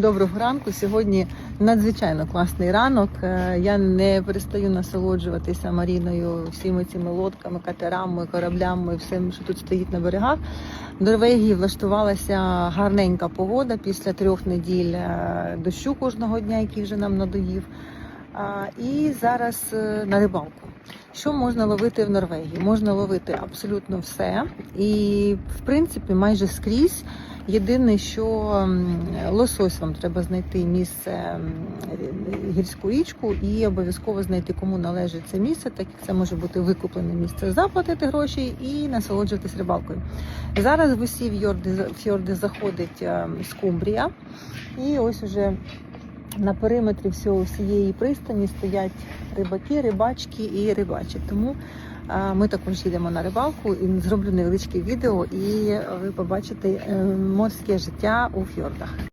Доброго ранку. Сьогодні надзвичайно класний ранок. Е, Я не перестаю насолоджуватися Маріною всіми цими лодками, катерами, кораблями, всім, що тут стоїть на берегах. В Норвегії влаштувалася гарненька погода після трьох неділь е, дощу кожного дня, який вже нам надоїв. І зараз е, на рибалку. Що можна ловити в Норвегії? Можна ловити абсолютно все, і в принципі майже скрізь. Єдине, що лосось вам треба знайти місце гірську річку і обов'язково знайти, кому належить це місце, так як це може бути викуплене місце, заплатити гроші і насолоджуватись рибалкою. Зараз в усі фьорди, фьорди заходить ем, скумбрія, і ось уже на периметрі всього всієї пристані стоять рибаки, рибачки і рибачі. Тому а, ми також їдемо на рибалку і зроблю невеличке відео, і ви побачите е, морське життя у фьордах.